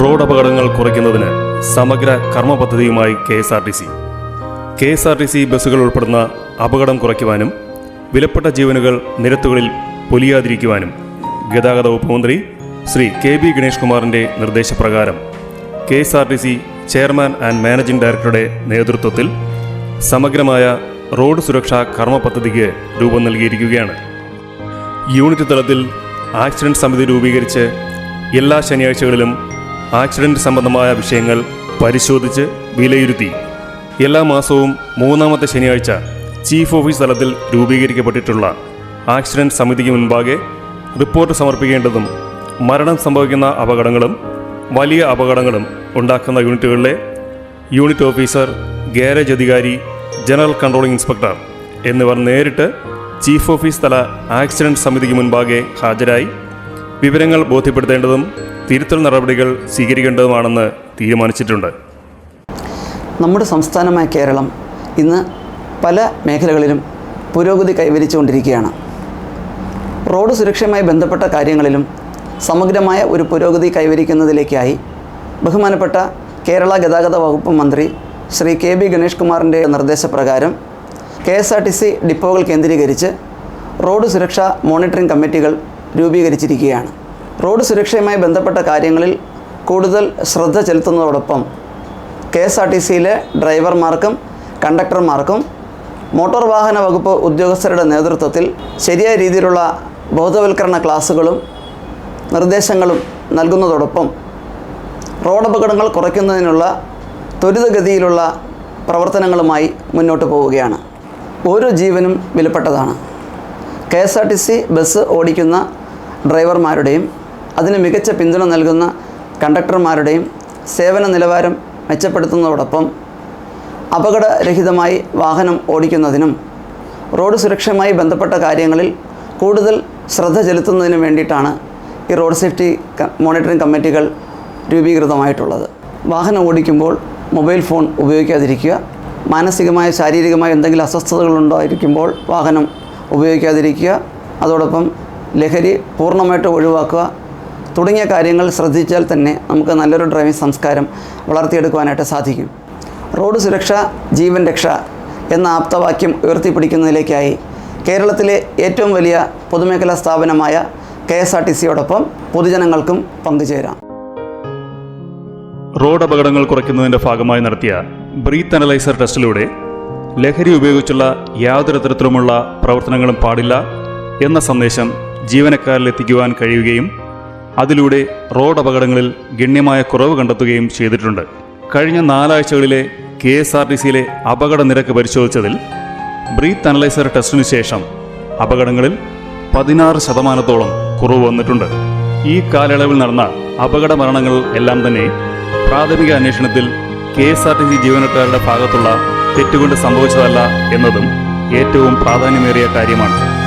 Road അപകടങ്ങൾ കുറയ്ക്കുന്നതിന് സമഗ്ര കർമ്മ പദ്ധതിയുമായി K S R T C. K S R T C ബസ്സുകൾ ഉൾപ്പെടുന്ന അപകടം കുറയ്ക്കുവാനും വിലപ്പെട്ട ജീവനുകൾ നിരത്തുകളിൽ പൊലിയാതിരിക്കുവാനും ഗതാഗത വകുപ്പ് മന്ത്രി ശ്രീ കെ ബി ഗണേഷ് കുമാറിന്റെ നിർദ്ദേശപ്രകാരം K S R T C chairman and managing ഡയറക്ടറുടെ നേതൃത്വത്തിൽ സമഗ്രമായ റോഡ് സുരക്ഷാ കർമ്മ പദ്ധതിക്ക് രൂപം നൽകിയിരിക്കുകയാണ്. യൂണിറ്റ് തലത്തിൽ ആക്സിഡന്റ് സമിതി രൂപീകരിച്ച് എല്ലാ ശനിയാഴ്ചകളിലും ആക്സിഡന്റ് സംബന്ധമായ വിഷയങ്ങൾ പരിശോധിച്ച് വിലയിരുത്തി. എല്ലാ മാസവും മൂന്നാമത്തെ ശനിയാഴ്ച ചീഫ് ഓഫീസ് തലത്തിൽ രൂപീകരിക്കപ്പെട്ടിട്ടുള്ള ആക്സിഡന്റ് സമിതിക്ക് മുൻപാകെ റിപ്പോർട്ട് സമർപ്പിക്കേണ്ടതും മരണം സംഭവിക്കുന്ന അപകടങ്ങളും വലിയ അപകടങ്ങളും ഉണ്ടാക്കുന്ന യൂണിറ്റുകളിലെ യൂണിറ്റ് ഓഫീസർ ഗാരേജ് അധികാരി ജനറൽ കൺട്രോളിംഗ് ഇൻസ്പെക്ടർ എന്നിവർ നേരിട്ട് ചീഫ് ഓഫീസ് തല ആക്സിഡന്റ് സമിതിക്ക് മുൻപാകെ ഹാജരായി വിവരങ്ങൾ ബോധ്യപ്പെടുത്തേണ്ടതും തിരുത്തൽ നടപടികൾ സ്വീകരിക്കേണ്ടതുമാണെന്ന് തീരുമാനിച്ചിട്ടുണ്ട്. നമ്മുടെ സംസ്ഥാനമായ കേരളം ഇന്ന് പല മേഖലകളിലും പുരോഗതി കൈവരിച്ചുകൊണ്ടിരിക്കുകയാണ്. റോഡ് സുരക്ഷയുമായി ബന്ധപ്പെട്ട കാര്യങ്ങളിലും സമഗ്രമായ ഒരു പുരോഗതി കൈവരിക്കുന്നതിലേക്കായി ബഹുമാനപ്പെട്ട കേരള ഗതാഗത വകുപ്പ് മന്ത്രി ശ്രീ കെ ബി ഗണേഷ് കുമാറിന്റെ നിർദ്ദേശപ്രകാരം K S R T C ഡിപ്പോകൾ കേന്ദ്രീകരിച്ച് റോഡ് സുരക്ഷാ മോണിറ്ററിംഗ് കമ്മിറ്റികൾ രൂപീകരിച്ചിരിക്കുകയാണ്. റോഡ് സുരക്ഷയുമായി ബന്ധപ്പെട്ട കാര്യങ്ങളിൽ കൂടുതൽ ശ്രദ്ധ ചെലുത്തുന്നതോടൊപ്പം കെ എസ് ആർ ടി സിയിലെ ഡ്രൈവർമാർക്കും കണ്ടക്ടർമാർക്കും മോട്ടോർ വാഹന വകുപ്പ് ഉദ്യോഗസ്ഥരുടെ നേതൃത്വത്തിൽ ശരിയായ രീതിയിലുള്ള ബോധവൽക്കരണ ക്ലാസ്സുകളും നിർദ്ദേശങ്ങളും നൽകുന്നതോടൊപ്പം റോഡ് അപകടങ്ങൾ കുറയ്ക്കുന്നതിനുള്ള ത്വരിതഗതിയിലുള്ള പ്രവർത്തനങ്ങളുമായി മുന്നോട്ട് പോവുകയാണ്. ഓരോ ജീവനും വിലപ്പെട്ടതാണ്. K S R T C bus ഓടിക്കുന്ന ഡ്രൈവർമാരുടെയും അതിന് മികച്ച പിന്തുണ നൽകുന്ന കണ്ടക്ടർമാരുടെയും സേവന നിലവാരം മെച്ചപ്പെടുത്തുന്നതോടൊപ്പം അപകടരഹിതമായി വാഹനം ഓടിക്കുന്നതിനും റോഡ് സുരക്ഷയുമായി ബന്ധപ്പെട്ട കാര്യങ്ങളിൽ കൂടുതൽ ശ്രദ്ധ ചെലുത്തുന്നതിനും വേണ്ടിയിട്ടാണ് ഈ റോഡ് സേഫ്റ്റി മോണിറ്ററിംഗ് കമ്മിറ്റികൾ രൂപീകൃതമായിട്ടുള്ളത്. വാഹനം ഓടിക്കുമ്പോൾ മൊബൈൽ ഫോൺ ഉപയോഗിക്കാതിരിക്കുക മാനസികമായ ശാരീരികമായ എന്തെങ്കിലും അസ്വസ്ഥതകൾ ഉണ്ടായിരിക്കുമ്പോൾ വാഹനം ഉപയോഗിക്കാതിരിക്കുക അതോടൊപ്പം ലഹരി പൂർണമായിട്ട് ഒഴിവാക്കുക തുടങ്ങിയ കാര്യങ്ങൾ ശ്രദ്ധിച്ചാൽ തന്നെ നമുക്ക് നല്ലൊരു ഡ്രൈവിംഗ് സംസ്കാരം വളർത്തിയെടുക്കുവാനായിട്ട് സാധിക്കും. റോഡ് സുരക്ഷ ജീവൻ രക്ഷ എന്ന ആപ്തവാക്യം ഉയർത്തിപ്പിടിക്കുന്നതിലേക്കായി കേരളത്തിലെ ഏറ്റവും വലിയ പൊതുമേഖലാ സ്ഥാപനമായ കെ എസ് ആർ ടി സിയോടൊപ്പം പൊതുജനങ്ങൾക്കും പങ്കുചേരാം. റോഡ് അപകടങ്ങൾ കുറയ്ക്കുന്നതിന്റെ ഭാഗമായി നടത്തിയ ബ്രീത്ത് അനലൈസർ ടെസ്റ്റിലൂടെ ലഹരി ഉപയോഗിച്ചുള്ള യാതൊരു തരത്തിലുമുള്ള പ്രവർത്തനങ്ങളും പാടില്ല എന്ന സന്ദേശം ജീവനക്കാരിൽ എത്തിക്കുവാൻ കഴിയുകയും അതിലൂടെ റോഡ് അപകടങ്ങളിൽ ഗണ്യമായ കുറവ് കണ്ടെത്തുകയും ചെയ്തിട്ടുണ്ട്. കഴിഞ്ഞ നാലാഴ്ചകളിലെ കെ എസ് ആർ ടി സിയിലെ അപകട നിരക്ക് പരിശോധിച്ചതിൽ ബ്രീത്ത് അനലൈസർ ടെസ്റ്റിനു ശേഷം അപകടങ്ങളിൽ പതിനാറ് ശതമാനത്തോളം കുറവ് വന്നിട്ടുണ്ട്. ഈ കാലയളവിൽ നടന്ന അപകട മരണങ്ങൾ എല്ലാം തന്നെ പ്രാഥമിക അന്വേഷണത്തിൽ K S R T C ജീവനക്കാരുടെ ഭാഗത്തുള്ള തെറ്റുകൊണ്ട് സംഭവിച്ചതല്ല എന്നതും ഏറ്റവും പ്രാധാന്യമേറിയ കാര്യമാണ്.